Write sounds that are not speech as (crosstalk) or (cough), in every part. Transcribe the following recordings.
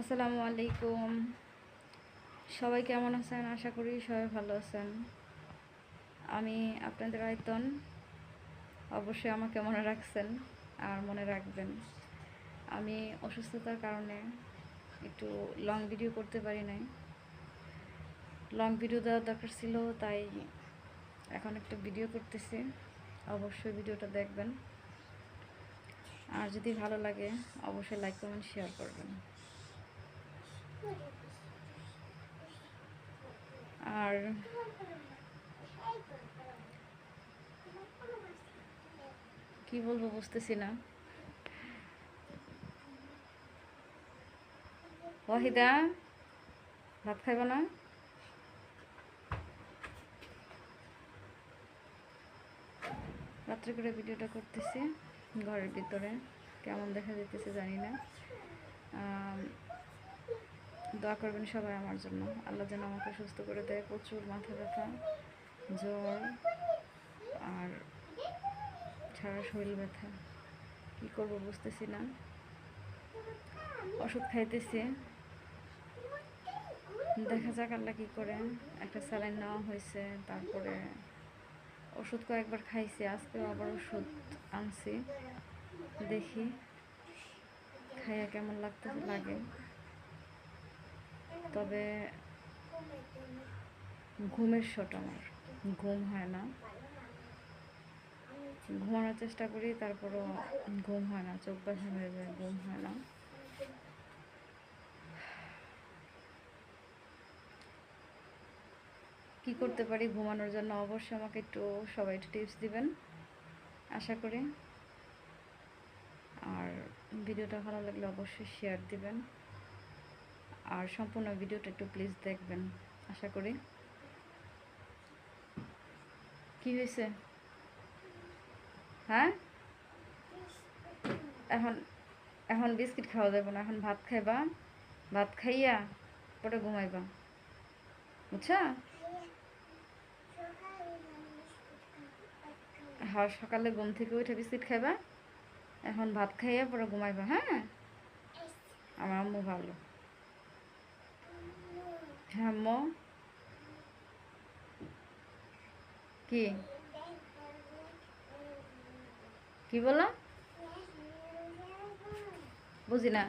আসসালামু আলাইকুম। সবাই কেমন আছেন? আশা করি সবাই ভালো আছেন। আমি আপনাদের আয়তন অবশ্যই আমাকে মনে রাখছেন, আর মনে রাখবেন। আমি অসুস্থতার কারণে একটু লং ভিডিও করতে পারি নাই। লং ভিডিও দেওয়ার দরকার ছিল, তাই এখন একটা ভিডিও করতেছি। অবশ্যই ভিডিওটা দেখবেন। আর যদি ভালো লাগে, অবশ্যই লাইক কমেন্ট শেয়ার করবেন। আর কি বলব বুঝতেছি না। ওয়াহিদা, ভাত খাইব না? রাত্রে করে ভিডিওটা করতেছি, ঘরের ভিতরে কেমন দেখা যেতেছে জানি না। দোয়া করবেন সবাই আমার জন্য। আল্লাহ যেন আমাকে সুস্থ করে দেয়, প্রচুর মাথা ব্যথা, জ্বর, আর সারা শরীর ব্যথা। কী করব বুঝতেছি না। ওষুধ খাইতেছি। দেখা যাক আল্লাহ কী করে। একটা স্যালাইন নেওয়া হয়েছে, তারপরে ওষুধ কয়েকবার খাইছি, আজকেও আবার ওষুধ আনছি। দেখি, খাইয়া কেমন লাগতে লাগে। তবে ঘুমের শট আমার। ঘুম হয় না। ঘুমানোর চেষ্টা করি, তারপরও ঘুম হয় না, চোখ ব্যথা হয়ে যায়, ঘুম হয় না। কি করতে পারি ঘুমানোর জন্য? অবশ্যই আমাকে একটু সবাই একটু টিপস দিবেন, আশা করি। আর ভিডিওটা ভালো লাগলে অবশ্যই শেয়ার দিবেন। আর সম্পূর্ণ ভিডিওটা একটু প্লিজ দেখবেন, আশা করি। কি হয়েছে? হ্যাঁ? এখন এখন বিস্কিট খাওয়া যাবে না, এখন ভাত খাইবা। ভাত খাইয়া পরে ঘুমাইবা। বুঝছা? হ্যাঁ সকালে ঘুম থেকে উঠে বিস্কিট খাইবা। এখন ভাত খাইয়া পরে ঘুমাইবা হ্যাঁ? আমার আম্মু ভালো। হ্যাঁ আম্মু কি কি বলো বুঝি না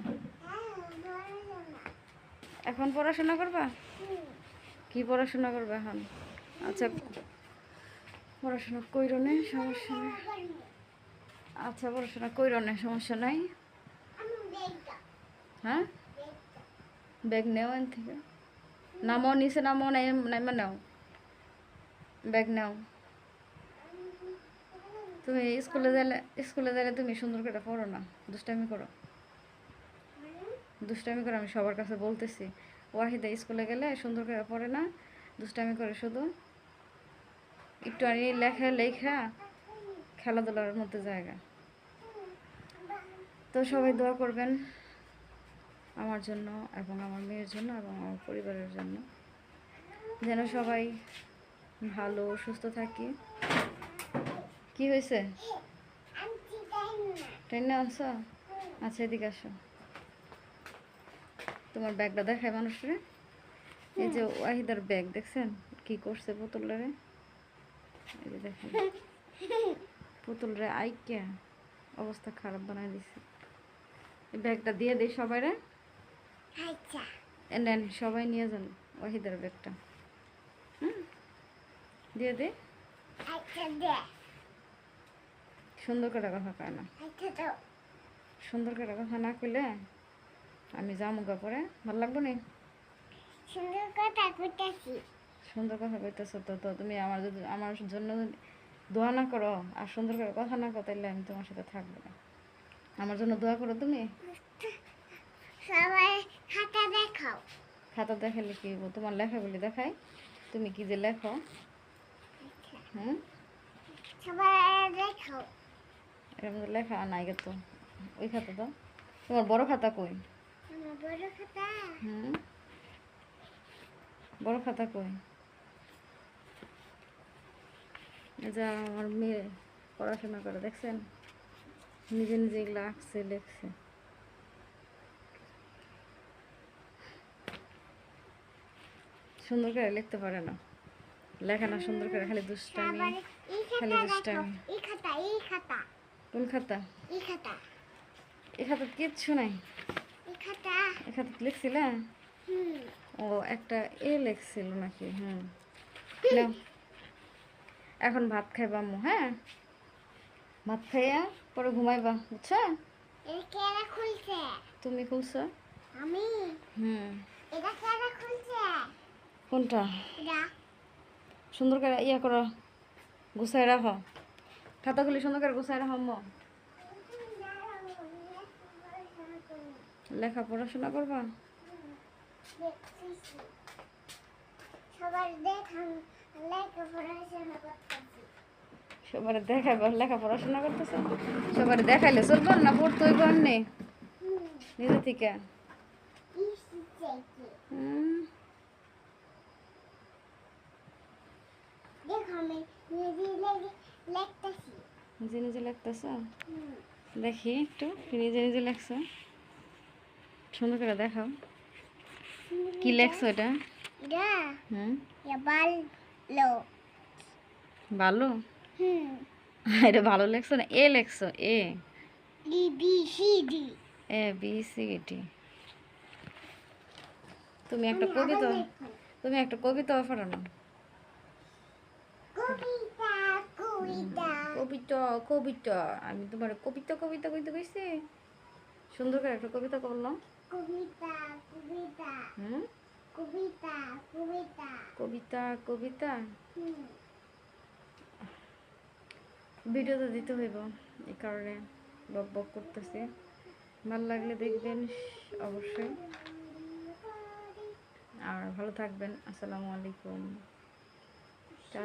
এখন পড়াশোনা করবা? কি পড়াশোনা করবে এখন? আচ্ছা পড়াশোনা কইর নে সমস্যা নেই। আচ্ছা পড়াশোনা কইর নে সমস্যা নাই। হ্যাঁ? ব্যাগ নেও এন থেকে। নামো নিচে নাই নাইমা নাও ব্যাগ নাও তুমি স্কুলে যাইলে স্কুলে যাইলে তুমি সুন্দর করে পড়ো না। দুষ্টামি করো। দুষ্টামি করে, আমি সবার কাছে বলতেছি। ওয়াহিদা স্কুলে গেলে সুন্দর করে পড়ে না, দুষ্টামি করে শুধু। একটু আনি লেখা লেখা, খেলাধুলার মধ্যে জায়গা। তো সবাই দোয়া করবেন। আমার জন্য এবং আমার মেয়ের জন্য এবং আমার পরিবারের জন্য। যেন সবাই ভালো, সুস্থ থাকি। কি হয়েছে? ট্রেনে আনছো? আচ্ছা এদিকে আসো। তোমার ব্যাগটা দেখায় মানুষরে। এই যে ওয়াহিদার ব্যাগ, দেখছেন? কি করছে পুতুলরে এই যে দেখেন। পুতুলরে আইকিয়া অবস্থা খারাপ বানাই দিছে। ব্যাগটা দিয়ে দিই সবাই নেন সবাই নিয়ে যান ওয়াহিদার ব্যাগটা। হুম? দিয়ে দে। সুন্দর করে কথা কয় না। সুন্দর করে কথা না কইলে আমি যাব গা পরে। ভালো লাগবো নি? সুন্দর কথা কইতাছি। সুন্দর কথা কইতেছো তো তো তুমি আমার যদি আমার জন্য দোয়া না করো আর সুন্দর করে কথা না কো তাহলে আমি তোমার সাথে থাকব না। আমার জন্য দোয়া করো তুমি সবাই খাতা দেখাও খাতা দেখালে কি হইবো? তোমার লেখাগুলি দেখাই। তুমি কি যে লেখো? হুম? সবাই এর মধ্যে লেখা নাই তো। ওই খাতা তো তোমার বড় খাতা কই? হুম? বড় খাতা কই? যে আমার মেয়ে পড়াশোনা করে, দেখছেন? নিজে নিজে এগুলো আঁকছে, লিখছে। সুন্দর করে লিখতে পারে না। লেখা না সুন্দর করে খালি দুষ্টামি খালি খাতা দেখো দুষ্টামি। এই খাতা এই খাতা। কোন খাতা? এই খাতা। কিচ্ছু নাই। এই খাতা। লিখছিলে? হুম। ও একটা এ লেখছিল নাকি? হুম। নাও। এখন ভাত খাইবা আম্মু হ্যাঁ? ভাত খাইয়া পরে ঘুমাইবা বুঝছ? তুমি খুলছো? আমি? হুম। এটা খুলছে? কোনটা? সুন্দর করে ইয়া করো গুছাই রাখো। খাতাগুলি সুন্দর করে গুছাই রাখো আম্মু। লেখা পড়াশোনা করবা সবার দেখান লেখা পড়াশোনা করতেছি। সবার দেখাইবা লেখা পড়াশোনা করতেছে? সবার দেখাইলে চলবো না পড়তে হইব নিজে থেকে? হুম, দেখো আমি নিজে নিজে লিখতেছ দেখি একটু নিজে নিজে লেখছো সুন্দর করে দেখাও। কি লেখছো (laughs) এটা? ভালো এটা ভালো লেখছো না? এ লেখছো এ। A B C D. তুমি একটা কবিতা তুমি একটা কবিতা পড়ানো কবিতা কবিতা কবিতা। আমি তোমার কবিতা কবিতা কইতে কইছি? সুন্দর করে একটা কবিতা করলাম কবিতা কবিতা। হুম? কবিতা কবিতা। কবিতা কবিতা? ভিডিও তো দিতে হইব এই কারণে বক বক করতেছি। ভালো লাগলে দেখবেন অবশ্যই। আর ভালো থাকবেন। আসসালামু আলাইকুম। চা